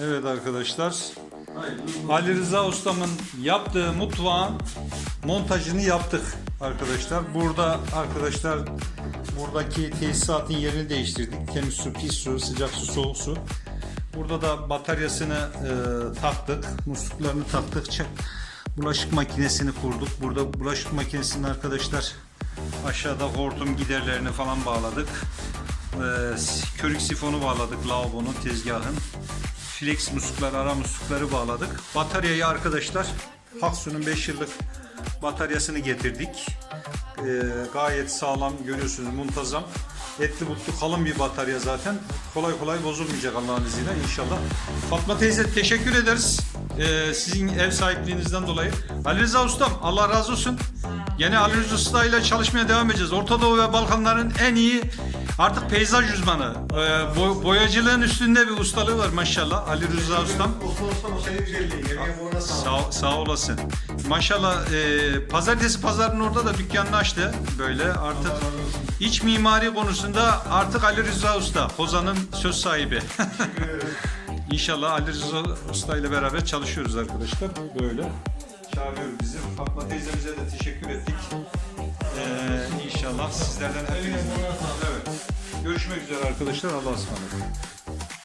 Evet arkadaşlar. Ali Rıza Ustam'ın yaptığı mutfağın montajını yaptık arkadaşlar. Burada arkadaşlar buradaki tesisatın yerini değiştirdik. Temiz su, pis su, sıcak su, soğuk su. Burada da bataryasını e, taktık. Musluklarını taktık. Bulaşık makinesini kurduk. Burada bulaşık makinesinin arkadaşlar aşağıda hortum giderlerini falan bağladık. E, körük sifonu bağladık lavabonun, tezgahın. Flex musluklar, ara muslukları bağladık. Bataryayı arkadaşlar Haksu'nun 5 yıllık bataryasını getirdik. Ee, gayet sağlam görüyorsunuz muntazam. Etli butlu kalın bir batarya zaten. Kolay kolay bozulmayacak Allah'ın izniyle inşallah. Fatma teyze teşekkür ederiz. Ee, sizin ev sahipliğinizden dolayı. Ali Rıza Ustam Allah razı olsun. Yine Ali Rıza Usta ile çalışmaya devam edeceğiz. Orta Doğu ve Balkanların en iyi artık peyzaj uzmanı. Ee, bo- boyacılığın üstünde bir ustalığı var maşallah Ali Rıza Ustam. Osman Osman o senin güzelliğin. Yemeğe ona sağ Sağ, sağ olasın. Maşallah e, pazartesi pazarın orada da dükkanını açtı. Böyle artık iç mimari konusunda artık Ali Rıza Usta, Kozan'ın söz sahibi. İnşallah Ali Rıza Usta ile beraber çalışıyoruz arkadaşlar. Böyle çağırıyor bizi. Fatma teyzemize de teşekkür sizlerden hepiniz. Evet. Görüşmek üzere arkadaşlar. Allah'a ısmarladık.